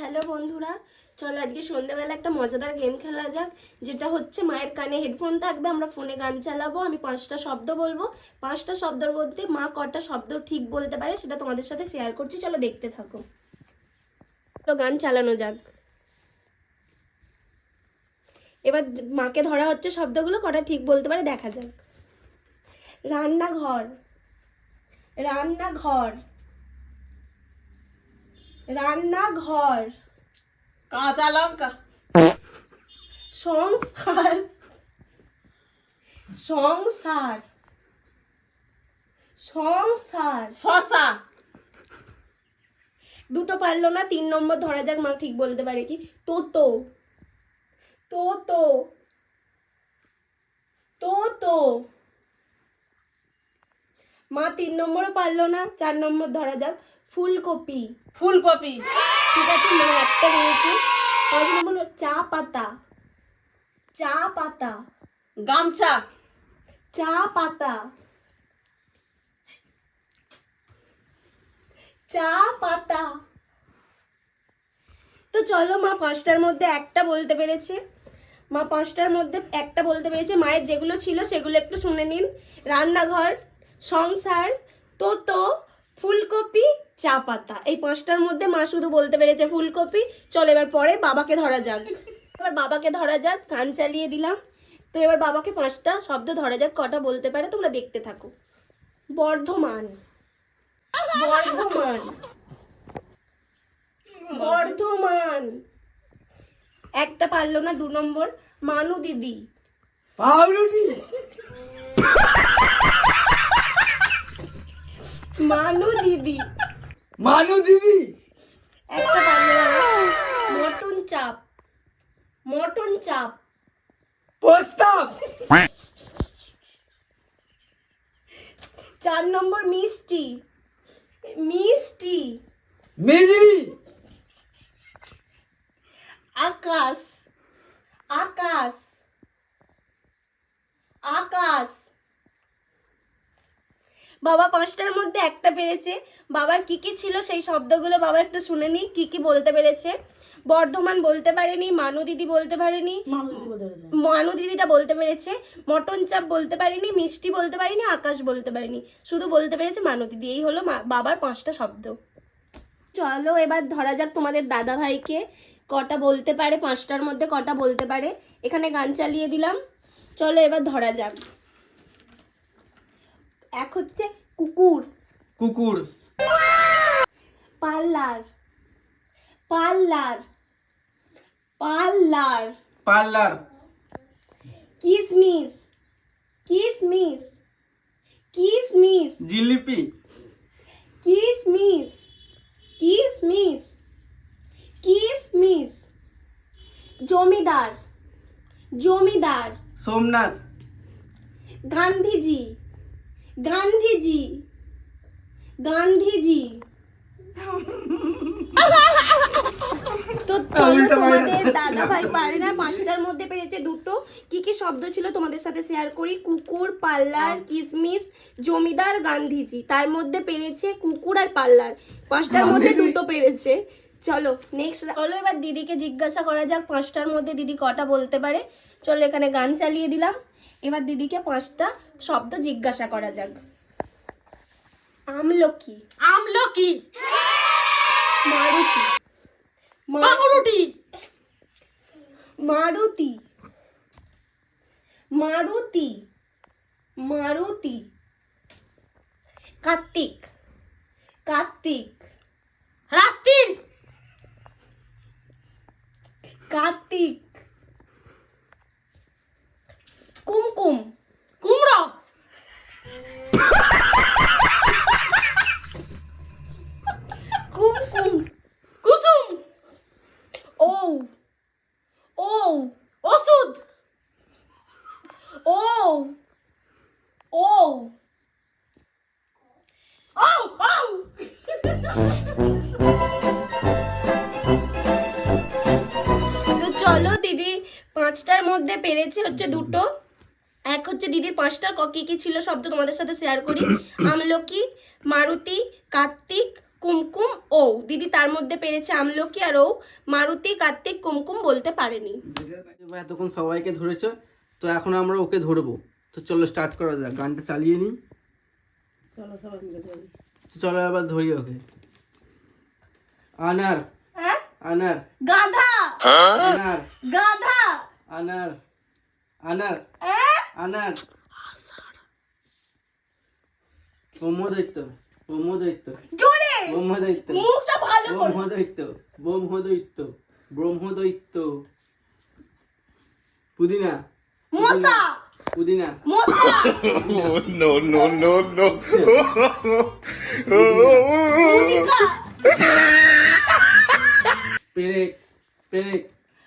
Hello বন্ধুরা, চলো আজকে সন্ধ্যেবেলা একটা মজাদার গেম খেলা যাক, যেটা হচ্ছে মায়ের কানে হেডফোন থাকবে, আমরা ফোনে গান চালাবো, আমি পাঁচটা শব্দ বলব। পাঁচটা শব্দের মধ্যে মা কটা শব্দ ঠিক বলতে পারে সেটা তোমাদের সাথে শেয়ার করছি, চলো দেখতে থাকো। তো গান চালানো যাক। এবার মাকে ধরা হচ্ছে শব্দগুলো, কটা ঠিক বলতে পারে দেখা যাক। রান্নাঘর রান্নাঘর। রান্নাঘর। কাঁচা লঙ্কা। সংসার। সংসার। সংসার। শশা। দুটো পারল না তিন নম্বর ধরা যাক মা ঠিক বলতে পারে কি? তোতো। তোতো। তোতো। মা তিন নম্বরও পারল না চার নম্বর ধরা যাক। ফুলকপি। ফুলকপি। ঠিক আছে মা একটা রয়েছে পাঁচ নম্বর হলো চা পাতা। চা পাতা। গামছা। চা পাতা। চা পাতা। তো চলো মা পাঁচটার মধ্যে একটা বলতে পেরেছে। মা পাঁচটার মধ্যে একটা বলতে পেরেছে। মায়ের যেগুলো ছিল সেগুলো একটু শুনে নিন। রান্নাঘর সংসার তোতো ফুলকপি, চা পাতা। এই পাঁচটার মধ্যে মা শুধু বলতে পেরেছে ফুলকপি। চলো এবার পরে বাবাকে ধরা যাক। এবার বাবাকে ধরা যাক গান চালিয়ে দিলাম। তো এবার বাবাকে পাঁচটা শব্দ ধরা যাক, কটা বলতে পারে, তোমরা দেখতে থাকো। বর্ধমান। বর্ধমান। বর্ধমান। একটা পারল না, দু নম্বর, মানু দিদি। পাউরুটি মানু দিদি মানু দিদি একটা পারল না মটন চাপ মটন চাপ প্রস্তাব চার নম্বর মিষ্টি মিষ্টি মিজরি আকাশ আকাশ আকাশ বাবা পাঁচটার মধ্যে একটা পেরেছে। বাবার কি কি ছিল সেই শব্দগুলো বাবা একটু শুনে নি কি কি বলতে পেরেছে। বর্ধমান বলতে পারেনি মানু দিদি বলতে পারেনি মানু দিদিটা বলতে পেরেছে মটন চাপ বলতে পারিনি মিষ্টি বলতে পারিনি আকাশ বলতে পারিনি। শুধু বলতে পেরেছে মানু দিদি এই হলো মা- বাবার পাঁচটা শব্দ। চলো এবার ধরা যাক তোমাদের দাদা ভাইকে কটা বলতে পারে পাঁচটার মধ্যে কটা বলতে পারে। এখানে গান চালিয়ে দিলাম। চলো এবার ধরা যাক। এক হচ্ছে কুকুর। কুকুর। পার্লার। পার্লার। পার্লার। পার্লার। কিসমিস। কিসমিস। কিসমিস। জিলিপি। কিসমিস। কিসমিস। কিসমিস। জমিদার। জমিদার। সোমনাথ। গান্ধীজি। গান্ধীজি। গান্ধীজি। তো চলো। তোমাদের দাদা ভাই পারে না পাঁচটার মধ্যে পেরেছে দুটো। কি কি শব্দ ছিল তোমাদের সাথে শেয়ার করি? কুকুর পার্লার কিসমিস জমিদার গান্ধীজি। তার মধ্যে পেরেছে কুকুর আর পার্লার পাঁচটার মধ্যে। দুটো পেরেছে। চলো নেক্সট চলো এবার দিদিকে জিজ্ঞাসা করা যাক পাঁচটার মধ্যে দিদি কটা বলতে পারে। চলো এখানে গান চালিয়ে দিলাম। এবার দিদিকে পাঁচটা শব্দ জিজ্ঞাসা করা যাক। আমলকি। আমলকি। মারুতি। মা- পাউরুটি মারুতি। মারুতি। মারুতি। কার্তিক। কার্তিক। রাত্রির কার্তিক। কুমকুম কুমড়ো। কুমকুম কুসুম। ও ও ওষুধ। ও ও তো চলো দিদি, পাঁচটার মধ্যে পেরেছি হচ্ছে দুটো। এক হচ্ছে দিদির পাঁচটা ক- কি ছিল শব্দ তোমাদের সাথে শেয়ার করি। আমলকি মারুতি কার্তিক কুমকুম ও দিদি তার মধ্যে পেরেছে আমলকি আর ও মারুতি কার্তিক কুমকুম বলতে পারেনি। এতক্ষণ সবাইকে ধরেছো তো এখন আমরা ওকে ধরবো। তো চলো স্টার্ট করা যাক। গানটা চালিয়ে নিই। চলো সবাই ধরি। চলো এবার ধরি ওকে। আনার। হ্যাঁ? আনার। গাধা! আনার। গাধা! আনার। আনার। হ্যাঁ? আনার ব্রহ্মদৈত্য ব্রহ্মদৈত্য জোরে! ব্রহ্মদৈত্য মুখটা ভালো করে। ব্রহ্মদৈত্য ব্রহ্মদৈত্য ব্রহ্মদৈত্য পুদিনা। মশা! পুদিনা। মশা! No, no, no, no. মুদিকা পেরেক পেরেক।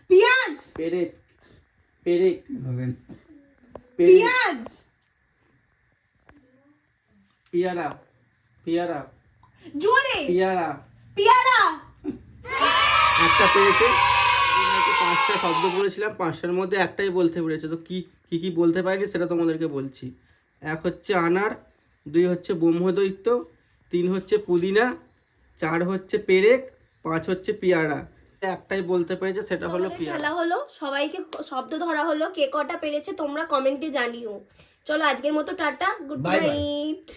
পেঁয়াজ! পেরেক পেরেক। পেরেক পেঁয়াজ। পিয়ারা। পিয়ারা। জোরে। পিয়ারা। পেয়ারা। একটা পেয়েছে পাঁচটা শব্দ বলেছিলাম পাঁচটার মধ্যে একটাই বলতে পেরেছে। তো কি কি কি বলতে পারিনি সেটা তোমাদেরকে বলছি। এক হচ্ছে আনার দুই হচ্ছে ব্রহ্মদৈত্য তিন হচ্ছে পুদিনা চার হচ্ছে পেরেক পাঁচ হচ্ছে পিয়ারা। একটাই বলতে পেরেছে সেটা হলো খেলা হলো সবাইকে শব্দ ধরা হলো কে কটা পেরেছে তোমরা কমেন্টে জানিও। চলো আজকের মতো টাটা গুড. নাইট।